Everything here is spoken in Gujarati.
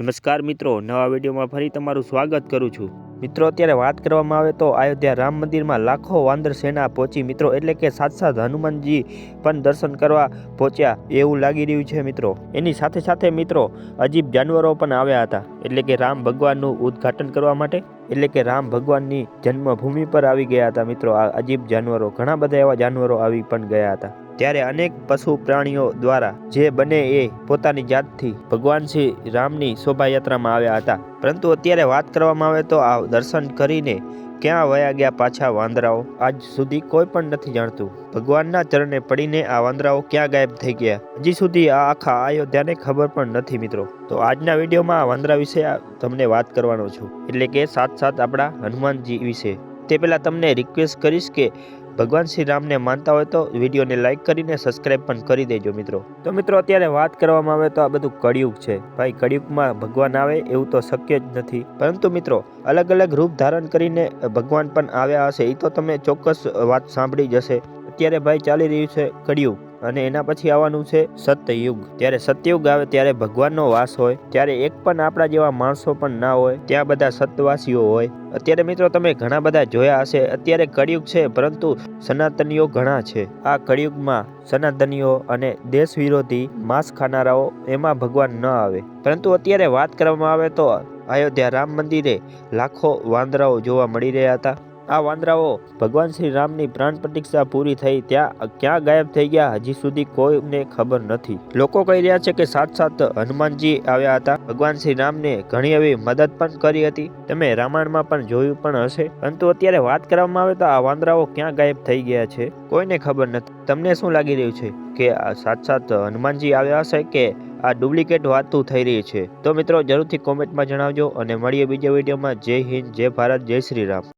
નમસ્કાર મિત્રો, નવા વિડીયોમાં ફરી તમારું સ્વાગત કરું છું. મિત્રો, અત્યારે વાત કરવામાં આવે તો અયોધ્યા રામ મંદિરમાં લાખો વાંદર સેના પહોંચી મિત્રો, એટલે કે સાત સાત હનુમાનજી પણ દર્શન કરવા પહોંચ્યા એવું લાગી રહ્યું છે મિત્રો. એની સાથે સાથે મિત્રો, અજીબ જાનવરો પણ આવ્યા હતા, એટલે કે રામ ભગવાનનું ઉદ્ઘાટન કરવા માટે, એટલે કે રામ ભગવાનની જન્મભૂમિ પર આવી ગયા હતા મિત્રો, આ અજીબ જાનવરો, ઘણા બધા એવા જાનવરો આવી પણ ગયા હતા. ત્યારે અનેક પશુ પ્રાણીઓ દ્વારા જે બને એ પોતાની જાતથી ભગવાન શ્રી રામની શોભાયાત્રામાં આવ્યા હતા. પરંતુ અત્યારે વાત કરવામાં આવે તો આ દર્શન કરીને ક્યાં વયા ગયા પાછા વાંદરાઓ? આજ સુધી કોઈ પણ નથી જાણતું. ભગવાનના ચરણે પડીને આ વાંદરાઓ ક્યાં ગાયબ થઈ ગયા? હજી સુધી આ આખા અયોધ્યાને ખબર પણ નથી મિત્રો. તો આજના વિડીયોમાં આ વાંદરા વિશે તમને વાત કરવાનો છું. એટલે કે સાથ સાથ આપણા હનુમાનજી વિશે. તે પહેલાં તમને રિક્વેસ્ટ કરીશ કે ભગવાન શ્રી રામને માનતા હોય તો વિડીયોને લાઈક કરીને સબસ્ક્રાઇબ પણ કરી દેજો મિત્રો. તો મિત્રો, અત્યારે વાત કરવામાં આવે તો આ બધું કળિયુગ છે. ભાઈ, કળિયુગમાં ભગવાન આવે એવું તો શક્ય જ નથી. પરંતુ મિત્રો અલગ અલગ રૂપ ધારણ કરીને ભગવાન પણ આવ્યા હશે એ તો તમે ચોક્કસ વાત સાંભળી જશે અત્યારે ભાઈ ચાલી રહ્યું છે કળિયુગ. અને એના પછી આવવાનું છે સત્યયુગ ત્યારે સત્યયુગ આવે ત્યારે ભગવાનનો વાસ હોય, ત્યારે એક પણ આપણા જેવા માણસો પણ ના હોય, ત્યાં બધા સત્યવાસીઓ હોય. અત્યારે મિત્રો તમે ઘણા બધા જોયા હશે, અત્યારે કળિયુગ છે, પરંતુ સનાતનીઓ ઘણા છે. આ કળિયુગમાં સનાતનીઓ અને દેશ વિરોધી માંસ ખાનારાઓ એમાં ભગવાન ન આવે. પરંતુ અત્યારે વાત કરવામાં આવે તો અયોધ્યા રામ મંદિરે લાખો વાંદરાઓ જોવા મળી રહ્યા હતા. આ વાંદરાઓ ભગવાન શ્રી રામની પ્રાણ પ્રતિક્ષા પૂરી થઈ ત્યાં ક્યાં ગાયબ થઈ ગયા હજી સુધી કોઈને ખબર નથી. લોકો કહી રહ્યા છે કે સાથ સાથ હનુમાનજી આવ્યા હતા. ભગવાન શ્રી રામને ઘણી એવી મદદ પણ કરી હતી. તમે રામાયણમાં પણ જોયું પણ હશે. પરંતુ અત્યારે વાત કરવામાં આવે તો આ વાંદરાઓ ક્યાં ગાયબ થઈ ગયા છે? કોઈને ખબર નથી. તમને શું લાગી રહ્યું છે કે સાથ સાથ હનુમાનજી આવ્યા હશે કે આ ડુપ્લિકેટ વાતું થઈ રહી છે? તો મિત્રો, જરૂરથી કોમેન્ટમાં જણાવજો અને મળીએ બીજા વિડીયોમાં. જય હિન્દ, જય ભારત, જય શ્રી રામ